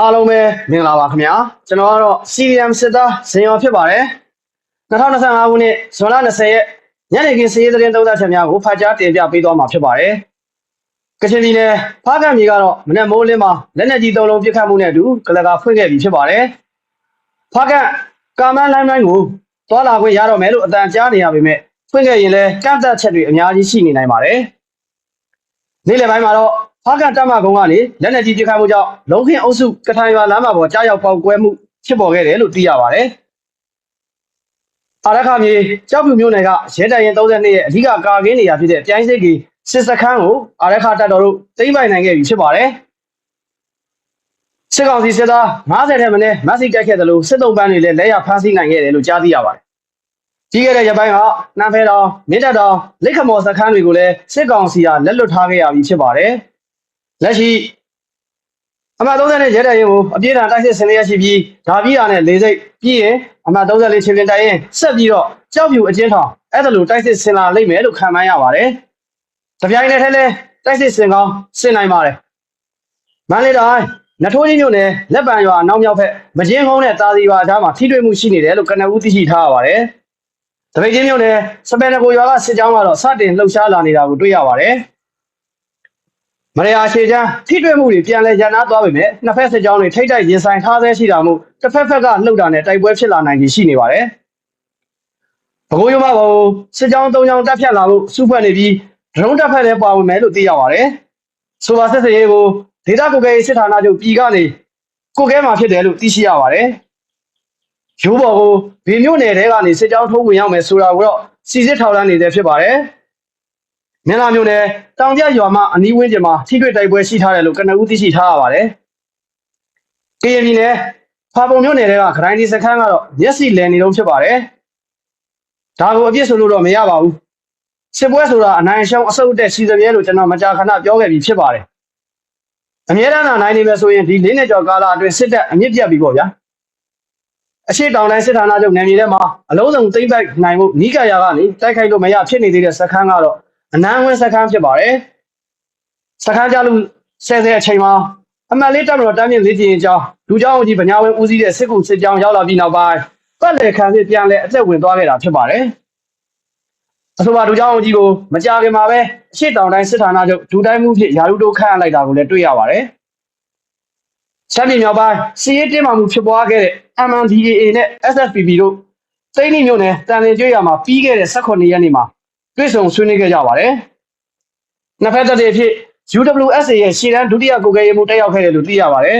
အားလုံးပဲမင်္ဂလာပါခင်ဗျာကျွန်တော်ကတော့ CDM စစ်သားဇင်ရောဖြစ်ပါတယ်2025ခုနှစ်ဇွန်လ20ရက်ညနေခင်းစည်ရေးသတင်းသုံးသပ်ချက်များကိုဖတ်ကြားတင်ပြပေးသွားမှာဖြစ်ပါတယ်ကချင်ပြည်နယ်ဖားကံမြေကတော့မနေ့မိုးလင်းမှာလက်နက်ကြီးသုံးလုံးပစ်ခတ်မှုနဲ့အတူကလကာဖွင့်ခဲ့ပြီဖြစ်ပါတယ်ဖားကံကာမန်လိုင်းလိုင်းကိုသွားလာခွင့်ရတော့မယ်လို့အတန်ကြားနေရပေမဲ့ဖွင့်ခဲ့ရင်လည်းကန့်သက်ချက်တွေအများကြီးရှိနေနိုင်ပါတယ်နေ့လယ်ပိုင်းမှာတော့ ဖားကန်တပ်မကုန်းကနေလက်နက်ကြီးပစ်ခတ်မှုကြောင့်လုံခင်းအုပ်စုကထိုင်ရွာလမ်းမှာပေါ်ကြားရောက်ပေါက်ကွဲမှုဖြစ်ပေါ်ခဲ့တယ်လို့သိရပါတယ်။အာရခမြေကြောက်ဖြူမြို့နယ်ကရဲတပ်ရင်32ရဲ့အဓိကကာကင်းနေရာဖြစ်တဲ့ပြိုင်းစိတ်ကြီးစစ်စခန်းကိုအာရခတပ်တော်တို့သိမ်းပိုင်နိုင်ခဲ့ပြီဖြစ်ပါတယ်။စစ်ကောင်စီစစ်သား90ထက်မနည်းမက်ဆီတက်ခဲ့တယ်လို့စစ်တုံးပန်းတွေလည်းလက်ရဖမ်းဆီးနိုင်ခဲ့တယ်လို့ကြားသိရပါတယ်။ကြီးခဲ့တဲ့ရပိုင်းကနန်းဖဲတော်မြင့်တက်တော်လက်ခမော်စခန်းတွေကိုလည်းစစ်ကောင်စီကလက်လွတ်ထားခဲ့ရပြီဖြစ်ပါတယ်။ လက်ရှိအမှတ်30နဲ့ရဲတပ်ရင်ကိုအပြည့်အထန်တိုက်စစ်ဆင်လျက်ရှိပြီးဓာပြီးတာနဲ့လေးစိတ်ပြီးရင်အမှတ်34ချင်းပြင်တိုင်ရင်ဆက်ပြီးတော့ကြောက်ဖြူအကျဉ်းထောင်အဲ့ဒါလိုတိုက်စစ်ဆင်လာလိမ့်မယ်လို့ခံမှန်းရပါတယ်။တပြိုင်နက်တည်းလဲတိုက်စစ်ဆင်ကောင်းဆင်နိုင်ပါတယ်။မန္တလေးတိုင်းနထိုးကြီးမြို့နယ်လက်ပံရွာအနောက်မြောက်ဘက်မကျင်းကုန်းနဲ့တာစီရွာကြားမှာထိတွေ့မှုရှိနေတယ်လို့ကနဦးသိရှိထားရပါတယ်။တပိတ်ချင်းမြို့နယ်စပယ်နကိုရွာကစစ်ကြောင်းကတော့စတင်လှုပ်ရှားလာနေတာကိုတွေ့ရပါတယ်။ မရယာရှေချမ်းထိတွေ့မှုတွေပြန်လဲရန်နာသွားပေမဲ့နှစ်ဖက်စစ်ကြောင်းတွေထိတ်တိုက်ရင်ဆိုင်ထားဆဲရှိတာမို့တစ်ဖက်ဖက်ကလှုပ်တာနဲ့တိုက်ပွဲဖြစ်လာနိုင်ခြေရှိနေပါတယ်။ဘကိုးရုံမဘောစစ်ကြောင်း၃ကြောင်းတက်ဖြတ်လာလို့စုဖွဲ့နေပြီးဒရုန်းတက်ဖက်လည်းပါဝင်မယ်လို့သိရပါတယ်။ဆိုပါစစ်စရေးကိုဒေတာကိုကဲစစ်ဌာနချုပ်ပြည်ကနေကိုကဲမှာဖြစ်တယ်လို့သိရှိရပါတယ်။ရိုးဘော်ကိုဗီမျိုးနယ်တဲကနေစစ်ကြောင်းထိုးဝင်ရောက်မယ်ဆိုတာကိုတော့စီစစ်ထောက်လန်းနေတဲ့ဖြစ်ပါတယ်။ မင်းလာမျိုးနဲ့တောင်ကျရွာမအနီးဝန်းကျင်မှာထိတွေ့တိုက်ပွဲရှိထားတယ်လို့ကနဦးသိရှိထားရပါတယ်။ကရင်ပြည်နယ်ဖာပုံမြို့နယ်ကဂရိုင်းဒီစခန်းကတော့မျက်စိလည်နေတော့ဖြစ်ပါတယ်။ဒါကိုအပြစ်ဆိုလို့တော့မရပါဘူး။စစ်ပွဲဆိုတာအနိုင်ရှုံးအဆုတ်အတက်စီစမြဲလို့ကျွန်တော်မကြာခဏပြောခဲ့ပြီးဖြစ်ပါတယ်။အမြဲတမ်းနိုင်နေမယ်ဆိုရင်ဒီလေးနှစ်ကျော်ကာလအတွင်းစစ်တပ်အမြင့်ပြတ်ပြီပေါ့ဗျာ။အရှိတောင်တိုင်းစစ်ဌာနချုပ်နယ်မြေထဲမှာအလုံးစုံသိမ့်ပိုက်နိုင်မှုနီးကရာကနေတိုက်ခိုက်လို့မရဖြစ်နေသေးတဲ့စခန်းကတော့ အနန်းဝင်းစခန်းဖြစ်ပါတယ်စခန်းကြလို့ဆယ်ဆယ်အချိန်မှာအမှတ်လေးတက်မတော်တမ်းမြင့်လေးကျင်အကြောင်းလူเจ้าကြီးဗညာဝင်းဦးစီးတဲ့စစ်ကူစစ်ကြောင်းရောက်လာပြီးနောက်ပိုင်းပတ်လည်ခံစစ်ပြန်လဲအသက်ဝင်သွားခဲ့တာဖြစ်ပါတယ်အဆိုပါလူเจ้าကြီးကိုမကြခင်မှာပဲအရှိတောင်တိုင်းစစ်ဌာနချုပ်ဒူတိုင်းမှုဖြစ်ယာရုတိုးခန့်အပ်လိုက်တာကိုလည်းတွေ့ရပါတယ်ရှမ်းပြည်မြောက်ပိုင်းစီးရေးတင်းမာမှုဖြစ်ပွားခဲ့တဲ့ MNDAA နဲ့ SSPP တို့စိမ့်နီမြို့နယ်တန်လင်ကျွေးရမှာပြီးခဲ့တဲ့18ရက်နေ့မှာ တွေ့ဆုံဆွေးနွေးခဲ့ကြပါတယ်။နှစ်ဖက်တပ်တွေအဖြစ် UWSA ရဲ့ရှေ့တန်းဒုတိယကိုယ်ကဲရေးမှုတက်ရောက်ခဲ့တယ်လို့သိရပါတယ်